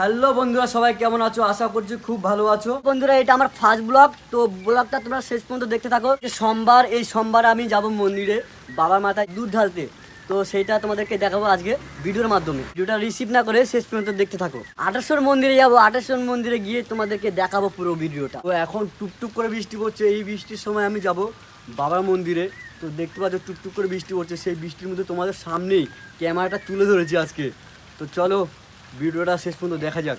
Hello বন্ধুরা সবাই কেমন আছো? আশা করছি খুব ভালো আছো। বন্ধুরা এটা আমার ফার্স্ট ব্লগ তো ব্লগটা তোমরা শেষ পর্যন্ত দেখতে থাকো। যে সোমবার এই সোমবার আমি যাব মন্দিরে বাবার মাথায় দুধ ঢালতে। তো সেইটা তোমাদেরকে দেখাবো আজকে ভিডিওর মাধ্যমে। ভিডিওটা রিসিভ না করে শেষ পর্যন্ত দেখতে থাকো। আঠাশোর মন্দিরে যাব আঠাশোর মন্দিরে গিয়ে তোমাদেরকে দেখাবো পুরো ভিডিওটা। তো এখন টুকটুক করে বৃষ্টি পড়ছে এই বৃষ্টির সময় আমি যাব বাবার মন্দিরে। তো দেখতে পাচ্ছ টুকটুক করে বৃষ্টি পড়ছে সেই বৃষ্টির মধ্যে তোমাদের সামনেই ক্যামেরাটা তুলে ধরেছি আজকে। তো চলো ভিডিওটা শেষ পর্যন্ত দেখা যাক।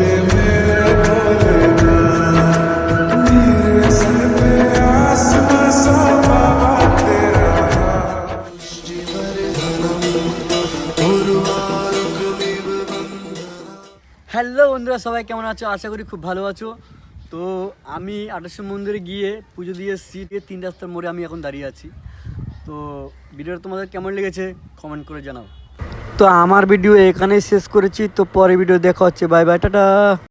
হ্যালো বন্ধুরা, সবাই কেমন আছো? আশা করি খুব ভালো আছো। তো আমি আঠাশো মন্দিরে গিয়ে পুজো দিয়ে সিটে তিন রাস্তার মোড়ে আমি এখন দাঁড়িয়ে আছি। তো ভিডিওটা তোমাদের কেমন লেগেছে কমেন্ট করে জানাও। তো আমার ভিডিও এখানেই শেষ করেছি। তো পরে ভিডিও দেখা হচ্ছে। Bye bye, tata.